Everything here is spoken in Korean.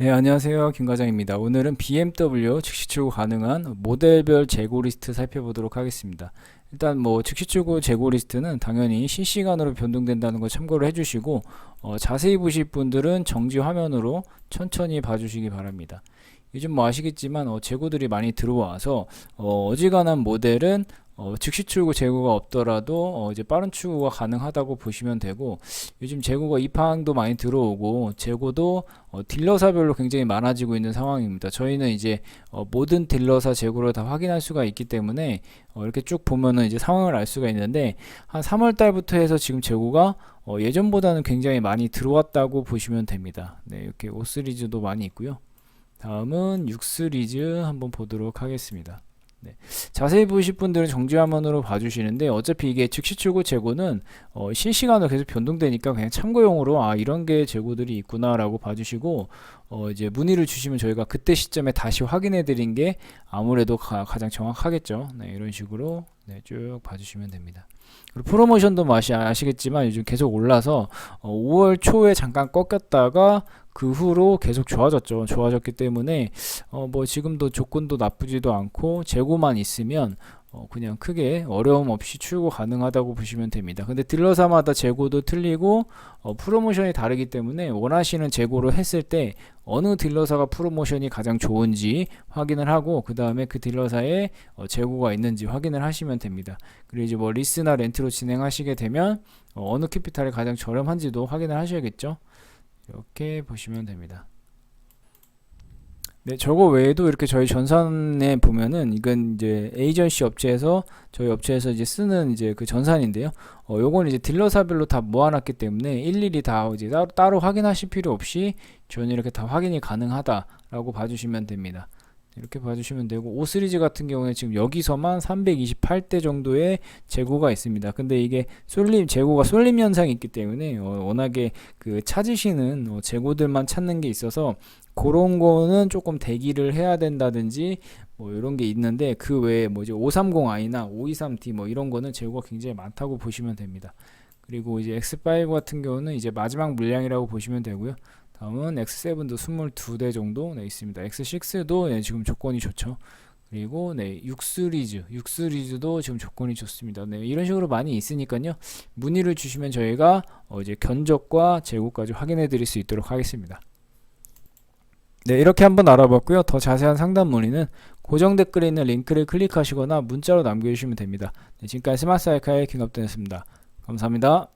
네, 안녕하세요. 김 과장입니다. 오늘은 BMW 즉시 출고 가능한 모델별 재고 리스트 살펴보도록 하겠습니다. 일단 뭐 즉시 출고 재고 리스트는 당연히 실시간으로 변동된다는 거 참고를 해주시고 어, 자세히 보실 분들은 정지 화면으로 천천히 봐주시기 바랍니다. 요즘 뭐 아시겠지만 어, 재고들이 많이 들어와서 어, 어지간한 모델은 어, 즉시 출고 재고가 없더라도 어, 이제 빠른 출고가 가능하다고 보시면 되고 요즘 재고가 입항도 많이 들어오고 재고도 어, 딜러사별로 굉장히 많아지고 있는 상황입니다. 저희는 이제 어, 모든 딜러사 재고를 다 확인할 수가 있기 때문에 어, 이렇게 쭉 보면은 이제 상황을 알 수가 있는데 한 3월 달부터 해서 지금 재고가 어, 예전보다는 굉장히 많이 들어왔다고 보시면 됩니다. 네, 이렇게 5 시리즈도 많이 있고요. 다음은 6 시리즈 한번 보도록 하겠습니다. 네. 자세히 보실 분들은 정지 화면으로 봐주시는데 어차피 이게 즉시 출고 재고는 어, 실시간으로 계속 변동되니까 그냥 참고용으로 아 이런 게 재고들이 있구나라고 봐주시고 어, 이제 문의를 주시면 저희가 그때 시점에 다시 확인해 드린 게 아무래도 가, 장 정확하겠죠. 네, 이런 식으로 네, 쭉 봐주시면 됩니다. 그리고 프로모션도 맛이 아시겠지만 요즘 계속 올라서 어, 5월 초에 잠깐 꺾였다가 그 후로 계속 좋아졌죠. 좋아졌기 때문에 어, 뭐 지금도 조건도 나쁘지도 않고 재고만 있으면 어, 그냥 크게 어려움 없이 출고 가능하다고 보시면 됩니다. 근데 딜러사마다 재고도 틀리고 어, 프로모션이 다르기 때문에 원하시는 재고를 했을 때 어느 딜러사가 프로모션이 가장 좋은지 확인을 하고 그 다음에 그 딜러사에 어, 재고가 있는지 확인을 하시면 됩니다. 그리고 이제 뭐 리스나 렌트로 진행하시게 되면 어, 어느 캐피탈이 가장 저렴한지도 확인을 하셔야겠죠. 이렇게 보시면 됩니다. 네, 저거 외에도 이렇게 저희 전산에 보면은 이건 이제 에이전시 업체에서 저희 업체에서 이제 쓰는 이제 그 전산인데요. 어, 요건 이제 딜러사별로 다 모아놨기 때문에 일일이 다 이제 따로, 따로 확인하실 필요 없이 저는 이렇게 다 확인이 가능하다라고 봐주시면 됩니다. 이렇게 봐주시면 되고 5 시리즈 같은 경우에 지금 여기서만 328대 정도의 재고가 있습니다. 근데 이게 쏠림 재고가 쏠림 현상이 있기 때문에 어, 워낙에 그 찾으시는 어, 재고들만 찾는 게 있어서 그런 거는 조금 대기를 해야 된다든지 뭐 이런 게 있는데 그 외에 뭐 이제 530i나 523D 뭐 이런 거는 재고가 굉장히 많다고 보시면 됩니다. 그리고 이제 X5 같은 경우는 이제 마지막 물량이라고 보시면 되고요. 다음은 X7도 22대 정도 네, 있습니다. X6도 네, 지금 조건이 좋죠. 그리고 네, 6 시리즈, 6 시리즈도 지금 조건이 좋습니다. 네, 이런 식으로 많이 있으니까요. 문의를 주시면 저희가 어, 이제 견적과 재고까지 확인해 드릴 수 있도록 하겠습니다. 네, 이렇게 한번 알아봤고요. 더 자세한 상담 문의는 고정 댓글에 있는 링크를 클릭하시거나 문자로 남겨주시면 됩니다. 네, 지금까지 스마트 사이카의 킹업den였습니다. 감사합니다.